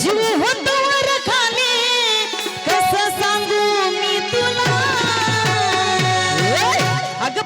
जीव होतो वर खाली कसं सांगू मी तुला? अग